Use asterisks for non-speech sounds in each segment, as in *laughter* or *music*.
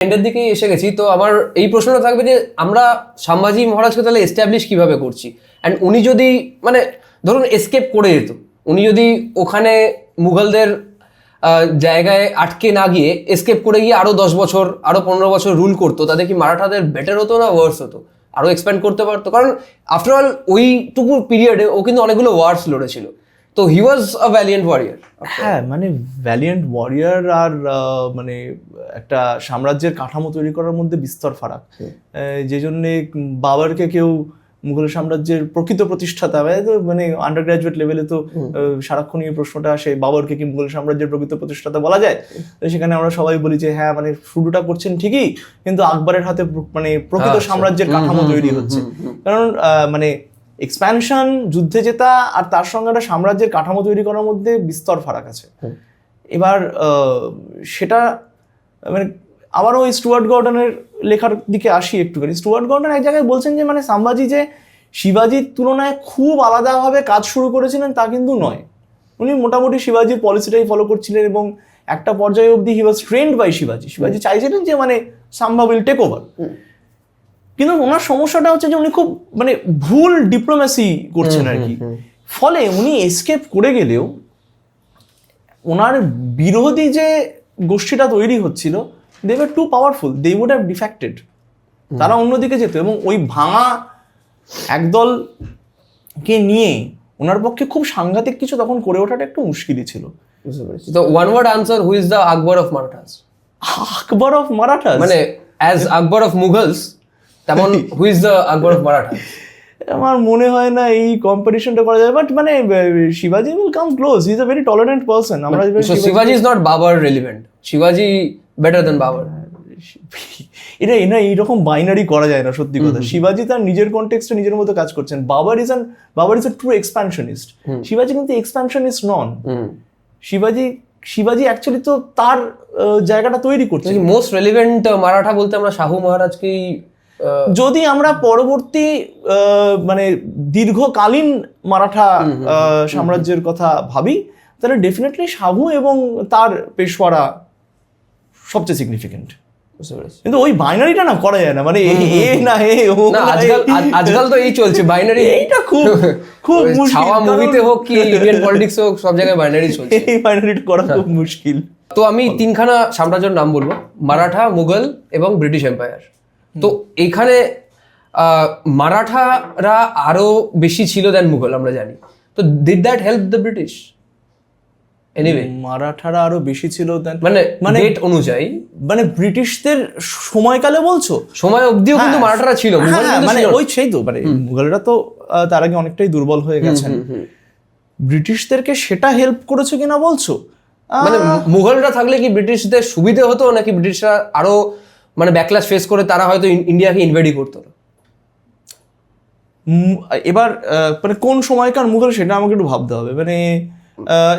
এন্ডের দিকে এসে গেছি। তো আমার এই প্রশ্নটা থাকবে যে আমরা সাম্বাজি মহারাজকে তাহলে এস্টাবলিশ কীভাবে করছি? অ্যান্ড উনি যদি মানে ধরুন এসকেপ করে যেত উনি যদি ওখানে মুঘলদের জায়গায় আটকে না গিয়ে এসকেপ করে গিয়ে আরও দশ বছর আরও পনেরো বছর রুল করতো তাদের কি মারাঠাদের বেটার হতো না ওয়ার্স হতো? আরও এক্সপ্যান্ড করতে পারতো? কারণ আফটার অল ওইটুকু পিরিয়ডে ও কিন্তু অনেকগুলো ওয়ার্স লড়েছিল। তো হি ওয়াজ আ ভ্যালিয়েন্ট ওয়ারিয়ার হ্যাঁ মানে ভ্যালিয়েন্ট ওয়ারিয়ার আর মানে একটা সাম্রাজ্যের কাঠামো তৈরি করার মধ্যে বিস্তর ফারাক। যে জন্যে বাবারকে কেউ মুঘল সাম্রাজ্যের প্রকৃত প্রতিষ্ঠাতা মানে মানে আন্ডার গ্রাজুয়েট লেভেলে তো আহ, সারাক্ষণই এই প্রশ্নটা আসে বাবরকে কি মুঘল সাম্রাজ্যের প্রকৃত প্রতিষ্ঠাতা বলা যায়? তো সেখানে আমরা সবাই বলি যে হ্যাঁ মানে শুরুটা করছেন ঠিকই কিন্তু আকবরের হাতে মানে প্রকৃত আচ্ছা। সাম্রাজ্যের কাঠামো তৈরি হচ্ছে। কারণ আহ, মানে এক্সপ্যানশন যুদ্ধে জেতা আর তার সঙ্গে একটা সাম্রাজ্যের কাঠামো তৈরি করার মধ্যে বিস্তর ফারাক আছে। এবার সেটা মানে আবারও ওই স্টুয়ার্ট গর্ডনের লেখার দিকে আসি একটুখানি। স্টুয়ার্ট গর্ডন এক জায়গায় বলছেন যে মানে সাম্বাজি যে শিবাজির তুলনায় খুব আলাদাভাবে কাজ শুরু করেছিলেন তা কিন্তু নয়। উনি মোটামুটি শিবাজির পলিসিটাই ফলো করছিলেন এবং একটা পর্যায়ে অবধি হি ওয়াজ ট্রেন্ড বাই শিবাজি। শিবাজি চাইছিলেন যে মানে সাম্বা উইল টেক ওভার কিন্তু ওনার সমস্যাটা হচ্ছে যে উনি খুব মানে ভুল ডিপ্লোমেসি করছেন আর কি ফলে উনি এসকেপ করে গেলেও ওনার বিরোধী যে গোষ্ঠীটা তৈরি হচ্ছিল they were too powerful they would have defected তারা অন্যদিকে যেত এবং ওই ভাঙা একদলকে নিয়ে ওনার পক্ষে খুব সাংঘাতিক কিছু তখন করে ওঠাটা একটু মুশকিলই ছিল। তো one word answer who is the Akbar of Marathas Akbar of Maratha মানে অ্যাজ আকবর অফ মুঘলস তেমন who is the Akbar of Maratha আমার মনে হয় না এই কম্পিটিশনটা করা যায় বাট মানে শিবাজি will come close he is a very tolerant person আমরা শিবাজি ইজ নট বাবার রেলিভেন্ট শিবাজি বেটার দেন বাবার এটা এটা এইরকম বাইনারি করা যায় না সত্যি কথা। শিবাজি তার নিজের কন্টেক্সটে নিজের মতো কাজ করছেন। Babur is an Babur is a true expansionist শিবাজি কিন্তু এক্সপ্যানশনিস্ট নন। শিবাজি শিবাজি অ্যাকচুয়ালি তো তার জায়গাটা তৈরি করছে। মোস্ট রেলিভেন্ট মারাঠা বলতে আমরা শাহু মহারাজকেই যদি আমরা পরবর্তী মানে দীর্ঘকালীন মারাঠা সাম্রাজ্যের কথা ভাবি তাহলে ডেফিনেটলি সাহু এবং তার পেশওয়ারা সবচেয়ে সিগনিফিকেন্ট কিন্তু ওই বাইনারিটা না করা যায় না মানে এ না এ ও আজকাল আজকাল তো এই চলছে বাইনারি এইটা খুব খুব মুশকিল মুভিতে হোক কি ইন্ডিয়ান পলিটিক্স হোক সব জায়গায় বাইনারি চলছে। এই বাইনারিটা করা খুব মুশকিল। তো আমি তিনখানা সাম্রাজ্যের নাম বলব মারাঠা মুঘল এবং ব্রিটিশ এম্পায়ার তো এখানে আহ, মারাঠারা আরও বেশি ছিল দেন মুঘল আমরা জানি। তো did that help the British anyway মারাঠারা আরও বেশি ছিল than- মানে মানে- ডেট অনুযায়ী। মানে ব্রিটিশদের সময়কালে বলছো? সময় অবধিও কিন্তু হ্যাঁ, মারাঠারা ছিল হ্যাঁ, কিন্তু মানে ওই সেই তো মানে মুঘলরা তো তার আগে অনেকটাই দুর্বল হয়ে গেছেন। ব্রিটিশদেরকে সেটা হেল্প করেছে কিনা বলছো? মানে মুঘলরা থাকলে কি ব্রিটিশদের সুবিধে হতো নাকি ব্রিটিশরা আরও মানে ব্যাকলাস ফেস করে তারা হয়তো ইন্ডিয়াকে ইনভেডই করতো এবার মানে কোন সময়কার মুঘল সেটা আমাকে একটু ভাবতে হবে। মানে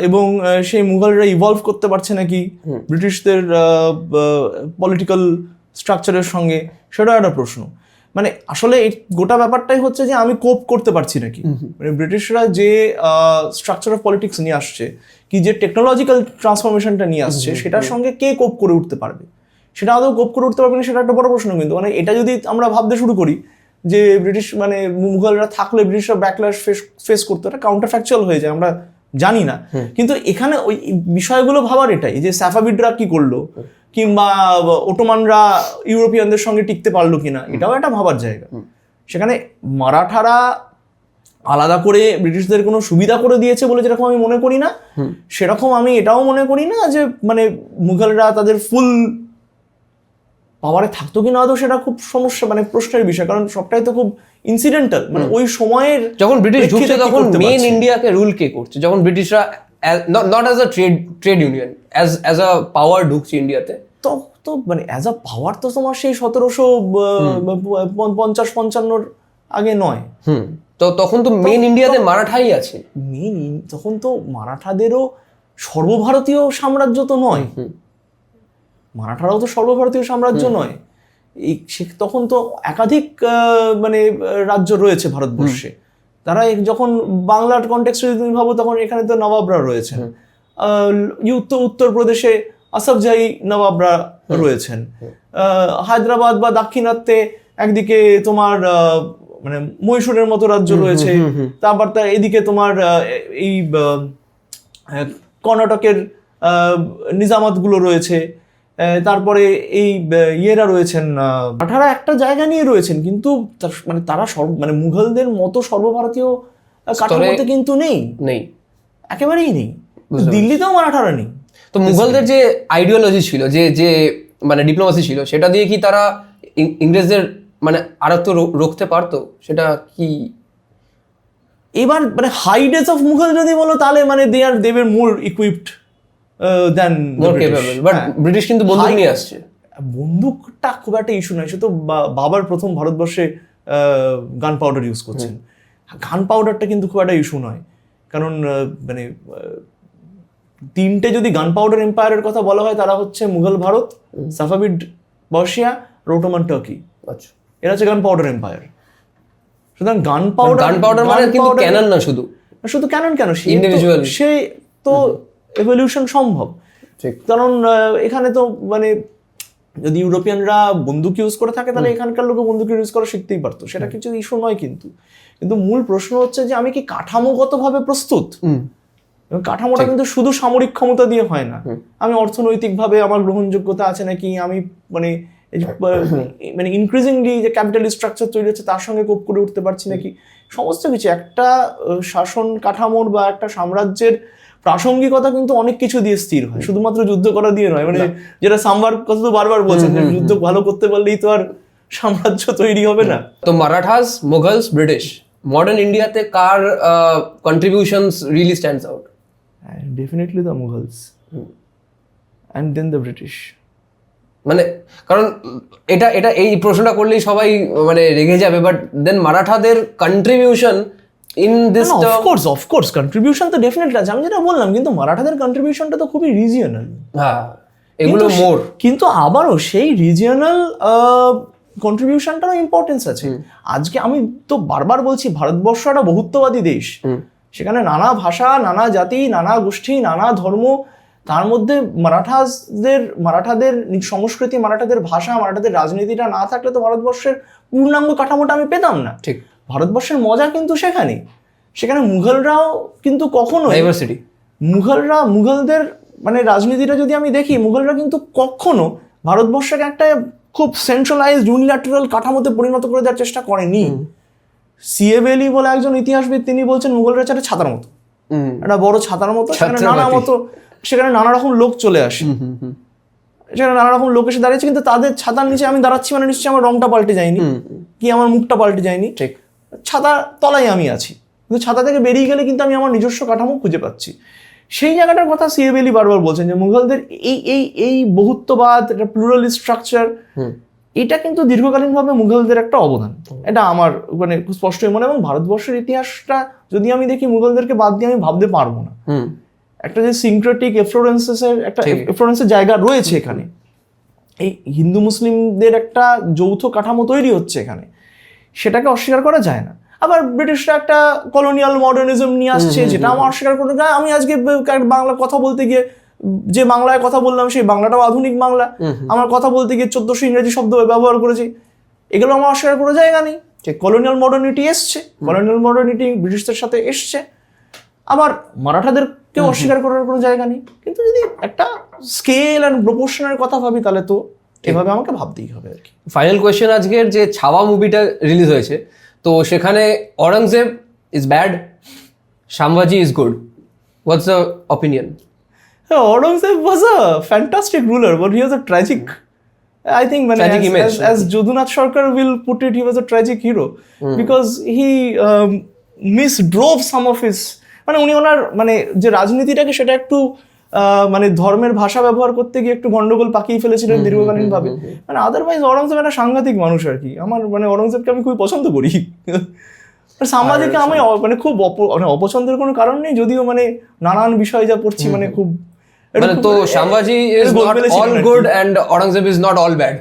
এবং সেই মুঘলরা ইভলভ করতে পারছে নাকি ব্রিটিশদের পলিটিক্যাল স্ট্রাকচারের সঙ্গে সেটাও একটা প্রশ্ন। মানে আসলে এই গোটা ব্যাপারটাই হচ্ছে যে আমি কোপ করতে পারছি নাকি? মানে ব্রিটিশরা যে স্ট্রাকচার অফ পলিটিক্স নিয়ে আসছে কি যে টেকনোলজিক্যাল ট্রান্সফরমেশনটা নিয়ে আসছে সেটার সঙ্গে কে কোপ করে উঠতে পারবে? সেটা আদৌ কোপ করে উঠতে পারবে না সেটা একটা বড় প্রশ্ন কিন্তু। মানে এটা যদি আমরা ভাবতে শুরু করি যে ব্রিটিশ মানে মুঘলরা থাকলে ব্রিটিশরা ব্যাকলাস ফেস ফেস করতো এটা কাউন্টার ফ্যাকচুয়াল হয়ে যায় আমরা জানি না। কিন্তু এখানে ওই বিষয়গুলো ভাবার এটাই যে স্যাফাবিডরা কি করল? কিংবা ওটোমানরা ইউরোপিয়ানদের সঙ্গে টিকতে পারল কিনা এটাও একটা ভাবার জায়গা। সেখানে মারাঠারা আলাদা করে ব্রিটিশদের কোনো সুবিধা করে দিয়েছে বলে যেরকম আমি মনে করি না সেরকম আমি এটাও মনে করি না যে মানে মুঘলরা তাদের ফুল পাওয়ারে থাকতো কি না আদৌ সেটা খুব সমস্যা মানে প্রশ্নের বিষয় কারণ সবটাই তো খুব ইনসিডেন্টাল মানে ওই সময়ের যখন ব্রিটিশ ঢুকছে তখন মেন? ইন্ডিয়াকে রুল কে করছে? যখন ব্রিটিশরা not as a trade trade union as as a power ঢুকছে ইন্ডিয়াতে তো তো মানে অ্যাজ আ পাওয়ার তো তোমার সেই সতেরোশো পঞ্চাশ পঞ্চান্নর আগে নয়। হুম। তো তখন তো মেন ইন্ডিয়াতে মারাঠাই আছে। মেন তখন তো মারাঠাদেরও সর্বভারতীয় সাম্রাজ্য তো নয়। মারাঠারাও তো সর্বভারতীয় সাম্রাজ্য নয়। এই সে- তখন তো একাধিক মানে রাজ্য রয়েছে ভারতবর্ষে। তারা যখন বাংলার কন্টেক্সটে যদি তুমি ভাবো তখন এখানে তো নবাবরা রয়েছে উত্তর উত্তরপ্রদেশে আসফজাই নবাবরা রয়েছেন। হায়দ্রাবাদ বা দাক্ষিণাত্যে একদিকে তোমার আহ, মানে মহীশূরের মতো রাজ্য রয়েছে। তারপর তার এদিকে তোমার এই আহ, কর্ণাটকের নিজামাতগুলো রয়েছে। তারপরে এই ইয়েরা রয়েছেন মারাঠারা একটা জায়গা নিয়ে রয়েছেন কিন্তু মানে তারা সর্ব মানে মুঘলদের মতো সর্বভারতীয় কাঠামোতে কিন্তু নেই। নেই। একেবারেই নেই। দিল্লিতেও মারাঠারা নেই। তো মুঘলদের যে আইডিওলজি ছিল যে যে মানে ডিপ্লোমাসি ছিল সেটা দিয়ে কি তারা ইংরেজদের মানে আর একটু রো- রুখতে পারতো? সেটা কি? এবার মানে হাই ডেজ অফ মুঘল যদি বলো তাহলে মানে দে আর দেবের more equipped than more capable but British কিন্তু বন্দুক নিয়ে আসছে। বন্দুকটা খুব একটা ইস্যু নয় সে তো বাবার প্রথম ভারতবর্ষে গান পাউডার ইউজ করছেন। গান পাউডারটা কিন্তু খুব একটা ইস্যু নয়। কারণ আহ, মানে তিনটে যদি গান পাউডার এম্পায়ারের কথা বলা হয় তারা হচ্ছে Mughal Bharat Safavid Persia Ottoman Turkey. আচ্ছা। এরা হচ্ছে গান পাউডার এম্পায়ার সুতরাং গান পাউডার গান পাউডার মানে কিন্তু ক্যানন না শুধু। শুধু কেন কেন? সে Individual. সে তো এভলিউশন সম্ভব। ঠিক। কারণ এখানে তো মানে যদি ইউরোপিয়ানরা বন্দুক ইউজ করে থাকে তাহলে এখানকার লোক বন্দুক ইউজ করা শিখতেই পারতো। সেটা কিছু ইস্যু নয় কিন্তু। কিন্তু মূল প্রশ্ন হচ্ছে যে আমি কি কাঠামোগতভাবে প্রস্তুত? কাঠামোটা কিন্তু শুধু সামরিক ক্ষমতা দিয়ে হয় না। আমি অর্থনৈতিকভাবে আমার গ্রহণযোগ্যতা আছে নাকি? আমি মানে মানে ইনক্রিজিংলি যে ক্যাপিটাল স্ট্রাকচার তৈরি হচ্ছে তার সঙ্গে কোপ করে উঠতে পারছি নাকি? সমস্ত কিছু একটা শাসন কাঠামোর বা একটা সাম্রাজ্যের প্রাসঙ্গিকতা কিন্তু অনেক কিছু দিয়ে স্থির হয়। শুধুমাত্র যুদ্ধ করা দিয়ে নয় মানে যেটা সাম্বার কথা তো বারবার বলছেন যুদ্ধ ভালো করতে পারলেই তো আর সাম্রাজ্য তৈরি হবে না। তো মারাঠাস মুঘলস ব্রিটিশ মডার্ন ইন্ডিয়াতে কার contributions really stands out definitely the Mughals. And then the British. মানে কারণ এটা এটা এই প্রশ্নটা করলেই সবাই মানে রেগে যাবে but then মারাঠাদের contribution in this of course of course contribution তো ডেফিনেটলি আছে। আমি যেটা বললাম কিন্তু মারাঠাদের কন্ট্রিবিউশনটা তো খুবই রিজিয়নাল হ্যাঁ এগুলো মোর কিন্তু আবারও সেই রিজিয়নাল কন্ট্রিবিউশনটারও ইম্পর্টেন্স আছে। আজকে আমি তো বারবার বলছি ভারতবর্ষ একটা বহুত্ববাদী দেশ। সেখানে নানা ভাষা নানা জাতি নানা গোষ্ঠী নানা ধর্ম তার মধ্যে মারাঠাদের মারাঠাদের সংস্কৃতি মারাঠাদের ভাষা মারাঠাদের রাজনীতিটা না থাকলে তো ভারতবর্ষের পূর্ণাঙ্গ কাঠামোটা আমি পেতাম না। ঠিক। ভারতবর্ষের মজা কিন্তু সেখানে সেখানে মুঘলরাও কিন্তু কখনো ডাইভার্সিটি মুঘলরা মুঘলদের মানে রাজনীতিটা যদি আমি দেখি মুঘলরা কিন্তু কখনো ভারতবর্ষকে একটা খুব সেন্ট্রালাইজড ইউনিল্যাটারাল কাঠামোতে পরিণত করে দেওয়ার চেষ্টা করেনি। সিএবেলি বলে একজন ইতিহাসবিদ তিনি বলছেন মুঘলরা একটা ছাতার মতো। একটা বড় ছাতার মতো সেখানে নানা মতো সেখানে নানা রকম লোক চলে আসে। সেখানে নানা রকম লোক এসে দাঁড়িয়েছে কিন্তু তাদের ছাতার নিচে আমি দাঁড়াচ্ছি মানে নিশ্চয়ই আমার রংটা পাল্টে যায়নি। কি আমার মুখটা পাল্টে যায়নি? ঠিক। ছাতা তলায় আমি আছি। কিন্তু ছাতা থেকে বেরিয়ে গেলে কিন্তু আমি আমার নিজস্ব কাঠামো খুঁজে পাচ্ছি। সেই জায়গাটার কথা সিএবেলি বারবার বলছেন যে মুঘলদের এই এই এই বহুত্ববাদ একটা প্লুরাল স্ট্রাকচার এটা কিন্তু দীর্ঘকালীনভাবে মুঘলদের একটা অবদান। এটা আমার মানে স্পষ্টই মনে এবং ভারতবর্ষের ইতিহাসটা যদি আমি দেখি মুঘলদেরকে বাদ দিয়ে আমি ভাবতে পারব না। হুম। একটা যে সিনক্রেটিক এফ্লোরেন্সেসের একটা। এফ্লোরেন্সের জায়গা রয়েছে এখানে। এই হিন্দু মুসলিমদের একটা যৌথ কাঠামো তৈরি হচ্ছে এখানে। সেটাকে অস্বীকার করা যায় না। আবার ব্রিটিশরা একটা কলোনিয়াল মডার্নিজম নিয়ে আসছে যেটা আমার অস্বীকার করতে যায় আমি আজকে বাংলা কথা বলতে গিয়ে যে বাংলায় কথা বললাম সেই বাংলাটাও আধুনিক বাংলা। আমার কথা বলতে গিয়ে চোদ্দশো ইংরেজি শব্দ ব্যবহার করেছি। এগুলো আমার অস্বীকার করার জায়গা নেই। কলোনিয়াল মডার্নিটি এসছে। কলোনিয়াল মডার্নিটি ব্রিটিশদের সাথে এসছে। আবার মারাঠাদেরকেও অস্বীকার করার কোনো জায়গা নেই। কিন্তু যদি একটা স্কেল অ্যান্ড প্রপোর্শনের কথা ভাবি তাহলে তো এভাবে আমাকে ভাবতেই হবে আর কি। ফাইনাল কোয়েশ্চেন আজকের যে ছাওয়া মুভিটা রিলিজ হয়েছে তো সেখানে Aurangzeb is bad Sambhaji is good what's the opinion হ্যাঁ Aurangzeb was a fantastic ruler but he was a tragic I think মানে as Jadunath Sarkar will put it he was a tragic hero because he miss drove some of his মানে উনি ওনার মানে যে রাজনীতিটাকে সেটা একটু মানে ধর্মের ভাষা ব্যবহার করতে গিয়ে একটু গন্ডগোল পাকিয়ে ফেলেছিলেন দীর্ঘকালীন ভাবে। মানে আদারওয়াইজ অরঙ্গজেব একটা সাংঘাতিক মানুষ আর কি। আমার মানে অরঙ্গজেবকে আমি খুবই পছন্দ করি। সামাজিকে আমি মানে খুব অপ- মানে অপছন্দের কোনো কারণ নেই যদিও মানে নানান বিষয় যা পড়ছি মানে খুব এটা মানে তো Sambhaji is not all. Good and Aurangzeb is not all bad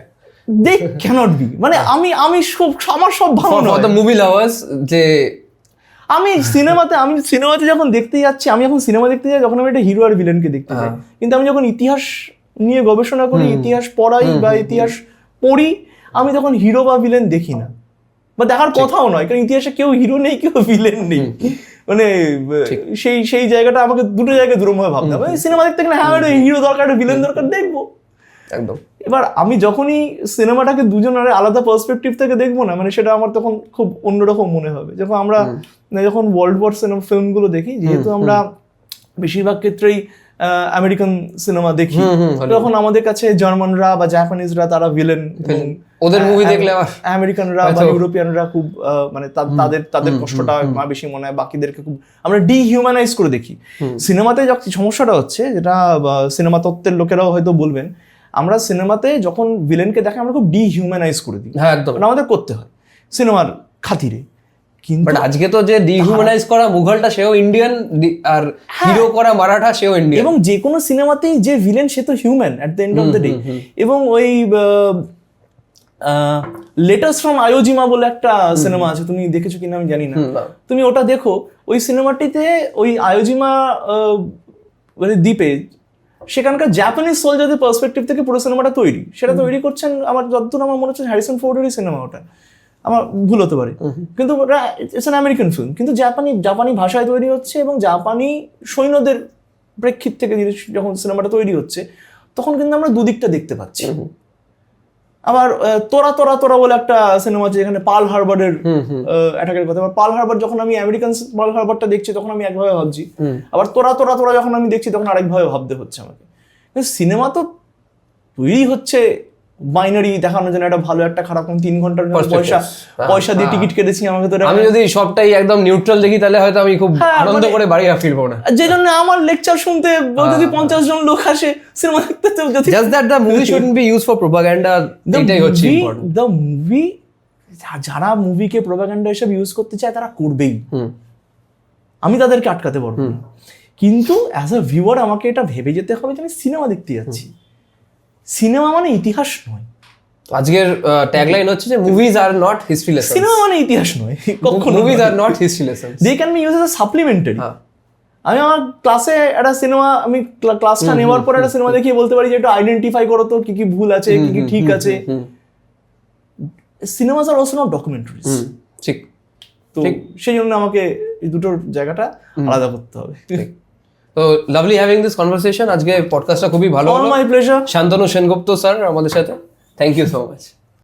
they cannot be মানে আমি আমি সব আমার সব ভালো নয়। দ্য মুভি লাভার্স যে আমি সিনেমাতে আমি সিনেমাতে যখন দেখতে যাচ্ছি আমি এখন সিনেমা দেখতে যাই যখন আমি একটা হিরো আর ভিলেনকে দেখতে যাই। কিন্তু আমি যখন ইতিহাস নিয়ে গবেষণা করি ইতিহাস পড়াই বা ইতিহাস পড়ি আমি তখন হিরো বা ভিলেন দেখি না। বা দেখার কথাও নয় কারণ ইতিহাসে কেউ হিরো নেই কেউ ভিলেন নেই। মানে সেই সেই জায়গাটা আমাকে দুটো জায়গায় দুরমভাবে ভাবতে হবে। সিনেমা দেখতে গেলে হ্যাঁ হিরো দরকার ভিলেন দরকার দেখব। একদম। এবার আমি যখনই সিনেমাটাকে দুজনের আলাদা পার্সপেক্টিভ থেকে দেখব না মানে সেটা আমার তখন খুব অন্যরকম মনে হবে। যখন আমরা মানে যখন ওয়ার্ল্ড ওয়ার সিনেমা ফিল্মগুলো দেখি যেহেতু আমরা বেশিরভাগ ক্ষেত্রেই আমেরিকান সিনেমা দেখি তখন আমাদের কাছে জার্মানরা বা জাপানিজরা তারা ভিলেন ওদের মুভি দেখলে আমেরিকানরা বা ইউরোপিয়ানরা খুব মানে তাদের তাদের কষ্টটা বেশি মনে হয় বাকিদেরকে খুব আমরা ডিহিউম্যানাইজ করে দেখি। সিনেমাতে যখন সমস্যাটা হচ্ছে যেটা সিনেমা তত্ত্বের লোকেরাও হয়তো বলবেন আমরা সিনেমাতে যখন ভিলেনকে দেখে আমরা খুব ডিহিউম্যানাইজ করে দিই। হ্যাঁ একদম। আমাদের করতে হয় সিনেমার খাতিরে। কিন্তু আজকে তো যে ডিহিউম্যানাইজ করা মুঘলটা সেও ইন্ডিয়ান আর হিরো করা মারাঠা সেও ইন্ডিয়ান এবং যে কোনো সিনেমাতেই যে ভিলেন সে তো human at the end of the day এবং ওই লেটার্স ফ্রম আয়োজিমা বলে একটা সিনেমা আছে তুমি দেখেছ কিনা আমি জানি না। তুমি ওটা দেখো ওই সিনেমাটিতে ওই আয়োজিমা মানে দ্বীপে সেখানকার জাপানিজ সোলজারদের পার্সপেক্টিভ থেকে পুরো সিনেমাটা তৈরি। সেটা তৈরি করছেন আমার যতদূর আমার মনে হচ্ছে হ্যারিসন ফোর্ডেরই সিনেমা ওটা। আমার ভুল হতে পারে। কিন্তু ইটস অ্যান আমেরিকান ফিল্ম কিন্তু জাপানি জাপানি ভাষায় তৈরি হচ্ছে এবং জাপানি সৈন্যদের প্রেক্ষিত থেকে যখন সিনেমাটা তৈরি হচ্ছে তখন কিন্তু আমরা দুদিকটা দেখতে পাচ্ছি। আবার তোরা তোরা তোরা বলে একটা সিনেমা আছে যেখানে পাল হারবারের অ্যাটাকের কথা। আবার পাল হারবার যখন আমি আমেরিকান পাল হারবারটা দেখছি তখন আমি একভাবে ভাবছি। আবার তোরা তোরা তোরা যখন আমি দেখছি তখন আরেকভাবে ভাবতে হচ্ছে আমাকে। সিনেমা তো তৈরি হচ্ছে বাইনারি দেখানোর জন্য একটা ভালো একটা খারাপ তিন ঘণ্টার জন্য পয়সা হ্যাঁ, পয়সা দিয়ে হ্যাঁ। টিকিট কেটেছি আমাকে তো আমি যদি সবটাই একদম নিউট্রাল দেখি তাহলে হয়তো আমি খুব হ্যাঁ, আনন্দ মানে- করে বাড়ি ফিরবো না। যে জন্য আমার লেকচার শুনতে যদি পঞ্চাশ জন লোক আসে সিনেমা দেখতে তো যদি just that the movie shouldn't be use for propaganda এটাই হচ্ছে দ্য মুভি যারা মুভিকে প্রোপাগান্ডা হিসেবে ইউজ করতে চায় তারা করবেই। আমি তাদেরকে আটকাতে পারব কিন্তু অ্যাজ আ ভিউয়ার আমাকে এটা ভেবে যেতে হবে যে আমি সিনেমা দেখতে যাচ্ছি। সিনেমা মানে ইতিহাস নয়। আজকের ট্যাগলাইন হচ্ছে যে movies are not history lesson cinema মানে ইতিহাস নয় *laughs* কখনো movies are not history lesson they can be use as supplementary হ্যাঁ। আমি আমার ক্লাসে একটা সিনেমা আমি ক্লাসটা নেওয়ার পর একটা সিনেমা দেখিয়ে বলতে পারি যে একটু আইডেন্টিফাই করো তো কি কি ভুল আছে কি কি ঠিক আছে। Cinemas are also not documentaries ঠিক। তো সেই জন্য আমাকে এই দুটোর জায়গাটা আলাদা করতে হবে। তো লাভলি হ্যাভিং দিস কনভারসেশন আজকে পডকাস্টটা খুবই ভালো my pleasure Shantanu Sengupta sir আমাদের সাথে। Thank you so much